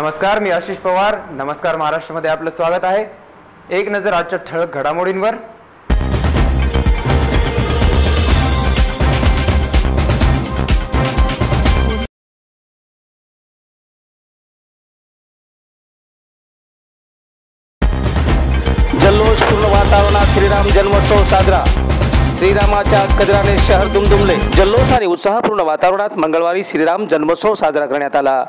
नमस्कार मी आशिष पवार. नमस्कार महाराष्ट्रामध्ये आपलं स्वागत आहे. एक नजर आजच्या ठळक घडामोडींवर. जल्लोषपूर्ण वातावरणात श्रीराम जन्मोत्सव साजरा. श्रीरामाच्या कजराने शहर दुमदुमले. जल्लोष आणि उत्साहपूर्ण वातावरणात मंगळवारी श्रीराम जन्मोत्सव साजरा करण्यात आला.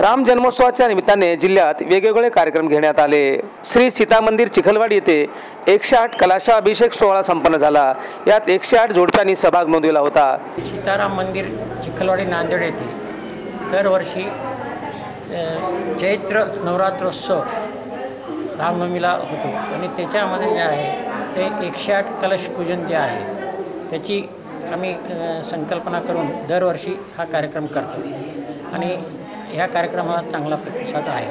राम जन्मोत्सवाच्या निमित्ताने जिल्ह्यात वेगवेगळे कार्यक्रम घेण्यात आले. श्री सीता मंदिर चिखलवाडी येथे एकशे आठ कलाशा अभिषेक सोहळा संपन्न झाला. यात एकशे आठ जोडप्यांनी सहभाग नोंदविला होता. सीताराम मंदिर चिखलवाडी नांदेड येथे दरवर्षी चैत्र नवरात्रोत्सव रामनवमीला होतो. आणि त्याच्यामध्ये जे आहे ते एकशे आठ कलश पूजन जे आहे त्याची आम्ही संकल्पना करून दरवर्षी हा कार्यक्रम करतो. आणि ह्या कार्यक्रमाला चांगला प्रतिसाद आहे.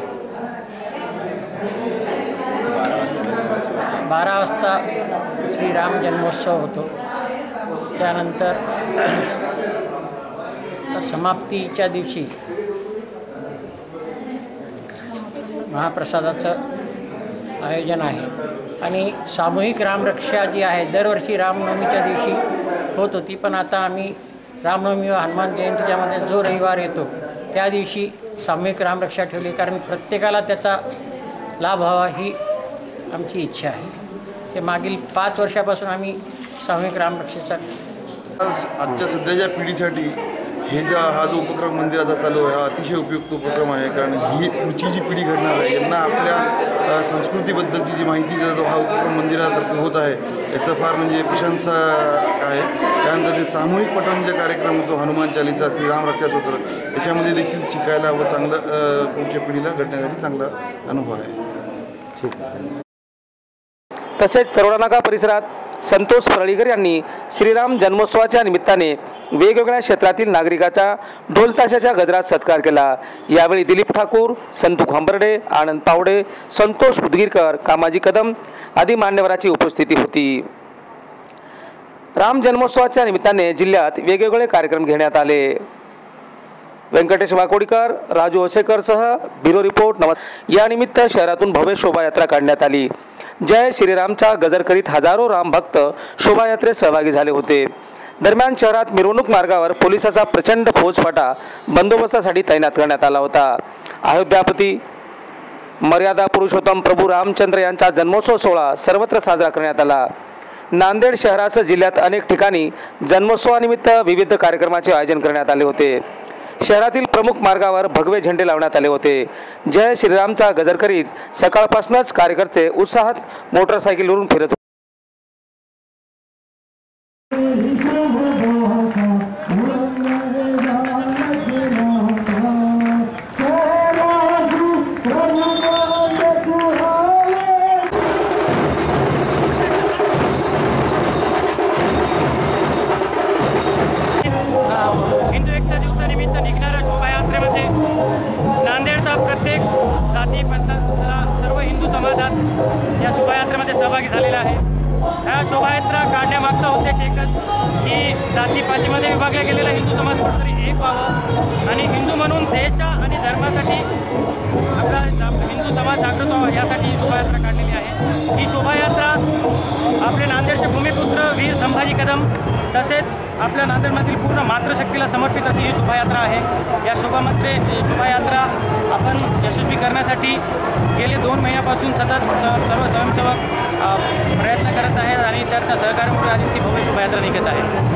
बारा वाजता श्रीराम जन्मोत्सव होतो. त्यानंतर समाप्तीच्या दिवशी महाप्रसादाचं आयोजन आहे. आणि सामूहिक रामरक्षा जी आहे दरवर्षी रामनवमीच्या दिवशी होत होती. पण आता आम्ही रामनवमी व हनुमान जयंतीच्यामध्ये जो रविवार येतो त्या दिवशी सामूहिक रामरक्षा ठेवली कारण प्रत्येकाला त्याचा लाभ व्हावा ही आमची इच्छा आहे. ते मागील पाच वर्षापासून आम्ही सामूहिक रामरक्षेचा आजच्या सध्याच्या पिढीसाठी हे ज्या हा जो उपक्रम मंदिराचा चालू आहे हा अतिशय उपयुक्त उपक्रम आहे कारण ही पुढची जी पिढी घडणार आहे यांना आपल्या संस्कृतीबद्दलची जी माहिती जो हा उपक्रम मंदिरातर्फे होत आहे याचं फार म्हणजे प्रशंसा आहे. त्यानंतर जे सामूहिक पठण जे कार्यक्रम होतो हनुमान चालीसा श्रीराम रक्षा सूत्र याच्यामध्ये देखील शिकायला व चांगलं पुढच्या पिढीला घडण्यासाठी चांगला अनुभव आहे. ठीक तसेच तरोडानाका परिसरात. संतोष परळीकर यांनी श्रीराम जन्मोत्सवाच्या निमित्ताने वेगवेगळ्या क्षेत्रातील नागरिकाचा ढोलताशाच्या गजरात सत्कार केला. यावेळी दिलीप ठाकूर संतू खांबर्डे आनंद पावडे संतोष उदगीरकर कामाजी कदम आदी मान्यवराची उपस्थिती होती. राम जन्मोत्सवाच्या निमित्ताने जिल्ह्यात वेगवेगळे कार्यक्रम घेण्यात आले. व्यंकटेश वाकोडीकर राजू ओसेकरसह ब्युरो रिपोर्ट नमस् यानिमित्त शहरातून भव्य शोभायात्रा काढण्यात आली. जय श्रीरामचा गजर करीत हजारो राम भक्त शोभायात्रेत सहभागी झाले होते. दरम्यान शहरात मिरवणूक मार्गावर पोलिसाचा प्रचंड फौजफाटा बंदोबस्तासाठी तैनात करण्यात आला होता. अयोध्यापती मर्यादा पुरुषोत्तम प्रभू रामचंद्र यांचा जन्मोत्सव सोहळा सर्वत्र साजरा करण्यात आला. नांदेड शहरासह जिल्ह्यात अनेक ठिकाणी जन्मोत्सवानिमित्त विविध कार्यक्रमाचे आयोजन करण्यात आले होते. शहरातील प्रमुख मार्गावर भगवे झेंडे लावण्यात आले होते. जय श्रीरामचा गजर करीत सकाळपासूनच कार्यकर्ते उत्साहात मोटरसायकलवरून फिरत होते. या प्रत्येक जाती पंथातला सर्व हिंदू समाजात या शोभायात्रेमध्ये सहभागी झालेला आहे. ह्या शोभायात्रा काढण्यामागचा उद्देश एकच की जातीपातीमध्ये विभागला गेलेला हिंदू समाज कुठेतरी एक व्हावं. आणि हिंदू म्हणून देशा आणि धर्मासाठी आपला जा- हिंदू समाज जागृत व्हावा यासाठी ही शोभायात्रा काढलेली आहे. ही शोभायात्रा आपले नांदेडचे भूमिपुत्र वीर संभाजी कदम तसेच आपल्या नांदेडमधील पूर्ण मातृशक्तीला समर्पित अशी ही शोभायात्रा आहे. या शोभामध्ये शोभायात्रा आपण यशस्वी करण्यासाठी गेले दोन महिन्यापासून सतत स- सर्व स्वयंसेवक आहेत आणि त्याच्या सहकार्यामुळे आणि भव्य शोभायात्रा निघत आहे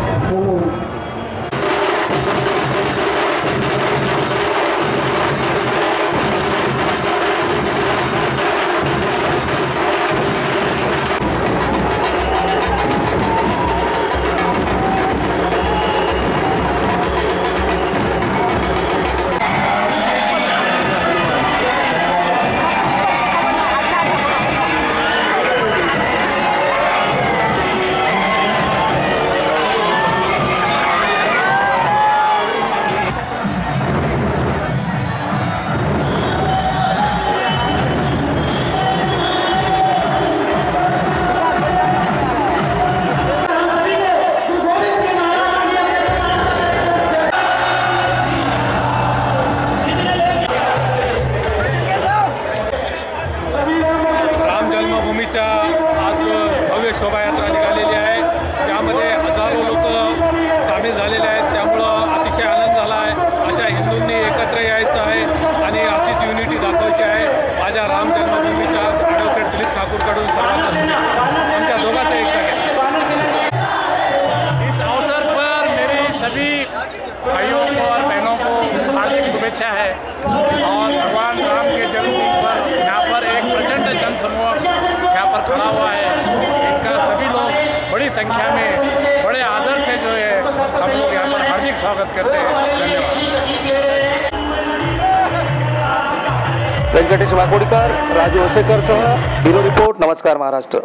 देवीचा आज भव्य शोभायात्रा बड़ी संख्या में बड़े आदर से जो है हम लोग यहाँ पर हार्दिक स्वागत करते हैं। धन्यवाद। वेंकटेश वाकोड़कर, राजू ओसेकर सह ब्यूरो रिपोर्ट, नमस्कार महाराष्ट्र।